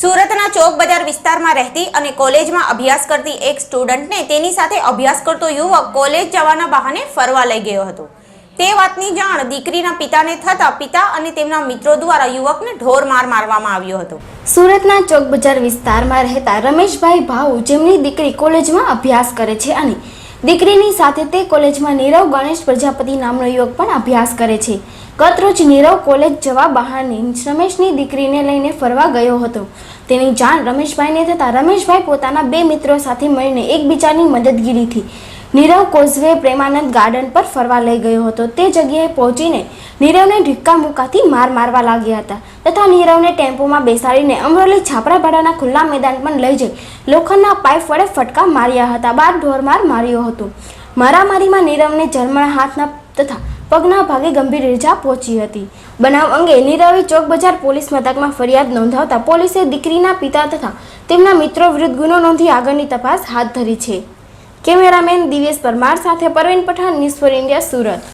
સુરતના ચોક બજાર વિસ્તારમાં રહેતી અને કોલેજમાં અભ્યાસ કરતી એક સ્ટુડન્ટને તેની સાથે અભ્યાસ કરતો યુવક કોલેજ જવાના બહાને ફરવા લઈ ગયો હતો. તે વાતની જાણ દીકરીના પિતાને થતાં પિતા અને તેમના મિત્રો દ્વારા યુવકને ઢોર માર મારવામાં આવ્યો હતો. સુરતના ચોક બજાર વિસ્તારમાં રહેતા રમેશભાઈ ભાઉ, જેમની દીકરી કોલેજમાં અભ્યાસ કરે છે અને દીકરીની સાથે તે કોલેજમાં નીરવ ગણેશ પ્રજાપતિ નામનો યુવક પણ અભ્યાસ કરે છે. ગતરોજ નીરવ કોલેજ જવા બહારની રમેશની દીકરીને લઈને ફરવા ગયો હતો. તેની જાણ રમેશભાઈને થતાં રમેશભાઈ પોતાના બે મિત્રો સાથે મળીને એકબીજાની મદદગીરીથી નીરવ કોઝવે પ્રેમાનંદ ગાર્ડન પર ફરવા લઈ ગયો હતો. તે જગ્યાએ પહોંચીને નીરવને ઢીક્કા મુકાથી માર મારવા લાગ્યા હતા. તથા નીરવને ટેમ્પોમાં બેસાડીને અમરોલી છાપરાપાડાના ખુલ્લા મેદાન પણ લઈ જઈ લોખંડના પાઇપ વડે ફટકા માર્યા હતા બાદ ઢોરમાર માર્યો હતો. મારામારીમાં નીરવને જર્મણ હાથના તથા પગના ભાગે ગંભીર ઇજા પહોંચી હતી. બનાવ અંગે નીરવે ચોક બજાર પોલીસ મથકમાં ફરિયાદ નોંધાવતા પોલીસે દીકરીના પિતા તથા તેમના મિત્રો વિરુદ્ધ ગુનો નોંધી આગળની તપાસ હાથ ધરી છે. કેમેરામેન દિવેશ પરમાર સાથે Parveen Pathan news for India Surat.